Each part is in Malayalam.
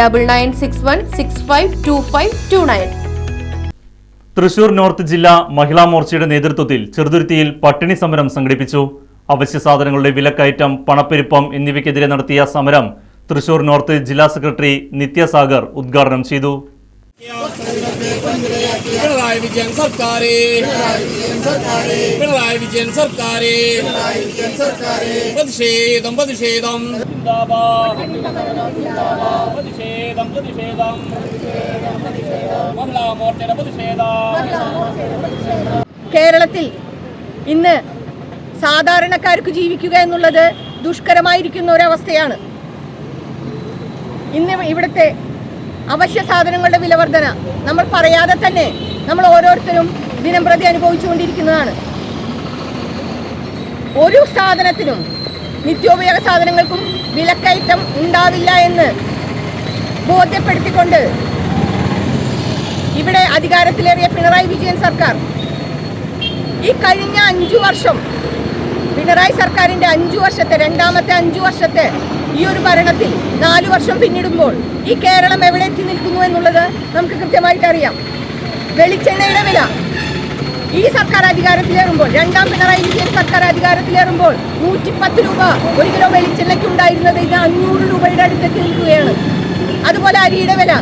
double nine six one six five two five two nine Thrissur north ജില്ലാ മഹിളാ മോർച്ചയുടെ നേതൃത്വത്തിൽ ചെറുതുരുത്തിയിൽ പട്ടിണി സമരം സംഘടിപ്പിച്ചു. അവശ്യ സാധനങ്ങളുടെ വിലക്കയറ്റം പണപ്പെരുപ്പം എന്നിവയ്ക്കെതിരെ നടത്തിയ സമരം തൃശൂർ നോർത്ത് ജില്ലാ സെക്രട്ടറി നിത്യസാഗർ ഉദ്ഘാടനം ചെയ്തു. പിണറായി വിജയൻ സർക്കാരേ. പിണറായി വിജയൻ സർക്കാരേ. പ്രതിഷേധം പ്രതിഷേധം. കേരളത്തിൽ ഇന്ന് സാധാരണക്കാർക്ക് ജീവിക്കുക എന്നുള്ളത് ദുഷ്കരമായിരിക്കുന്ന ഒരവസ്ഥയാണ്. ഇന്ന് ഇവിടുത്തെ അവശ്യ സാധനങ്ങളുടെ വിലവർധന. നമ്മൾ പറയാതെ തന്നെ നമ്മൾ ഓരോരുത്തരും ദിനം പ്രതി അനുഭവിച്ചുകൊണ്ടിരിക്കുന്നതാണ്. ഒരു സാധനത്തിനും നിത്യോപയോഗ സാധനങ്ങൾക്കും വിലക്കയറ്റം ഉണ്ടാവില്ല എന്ന് ബോധ്യപ്പെടുത്തിക്കൊണ്ട് ഇവിടെ അധികാരത്തിലേറിയ പിണറായി വിജയൻ സർക്കാർ ഈ കഴിഞ്ഞ അഞ്ചു വർഷം പിണറായി സർക്കാരിന്റെ അഞ്ചു വർഷത്തെ രണ്ടാമത്തെ അഞ്ചു വർഷത്തെ ഈ ഒരു ഭരണത്തിൽ നാലു വർഷം പിന്നിടുമ്പോൾ ഈ കേരളം എവിടെ എത്തി നിൽക്കുന്നു എന്നുള്ളത് നമുക്ക് കൃത്യമായിട്ട് അറിയാം. വെളിച്ചെണ്ണയുടെ വില. ഈ സർക്കാർ അധികാരത്തിലേറുമ്പോൾ രണ്ടാം പിണറായി വിജയൻ സർക്കാർ അധികാരത്തിലേറുമ്പോൾ നൂറ്റിപ്പത്ത് രൂപ ഒരു കിലോ വെളിച്ചെണ്ണയ്ക്ക് ഉണ്ടായിരുന്നത് ഇത് അഞ്ഞൂറ് രൂപയുടെ അടുത്തേക്ക് നിൽക്കുകയാണ്. അതുപോലെ അരിയുടെ വില.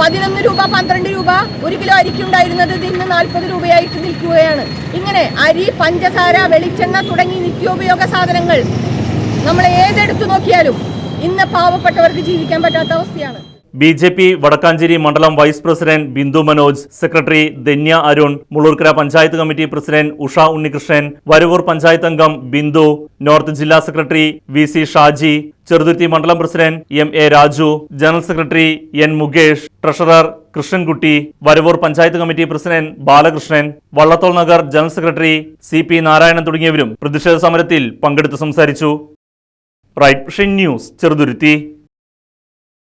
പതിനൊന്ന് രൂപ പന്ത്രണ്ട് രൂപ ഒരു കിലോ അരിക്കുണ്ടായിരുന്നത് ഇന്ന് നാൽപ്പത് രൂപയായിട്ട് നിൽക്കുകയാണ്. ഇങ്ങനെ അരി പഞ്ചസാര വെളിച്ചെണ്ണ തുടങ്ങി നിത്യോപയോഗ സാധനങ്ങൾ നമ്മൾ ഏതെടുത്തു നോക്കിയാലും ഇന്ന് പാവപ്പെട്ടവർക്ക് ജീവിക്കാൻ പറ്റാത്ത അവസ്ഥയാണ്. ബി ജെ പി വടക്കാഞ്ചേരി മണ്ഡലം vice president Bindu Manoj secretary Dhanya Arun Mullurkara panchayat committee president Usha Unnikrishnan Varavoor panchayat അംഗം ബിന്ദു നോർത്ത് ജില്ലാ secretary V C Shaji Cheruthuruthy മണ്ഡലം president M A Raju general secretary N Mukesh treasurer Krishnankutty Varavoor panchayat committee president Balakrishnan Vallathol Nagar general secretary C P Narayanan തുടങ്ങിയവരും പ്രതിഷേധ സമരത്തിൽ പങ്കെടുത്ത് സംസാരിച്ചു. Right news Cheruthuruthy.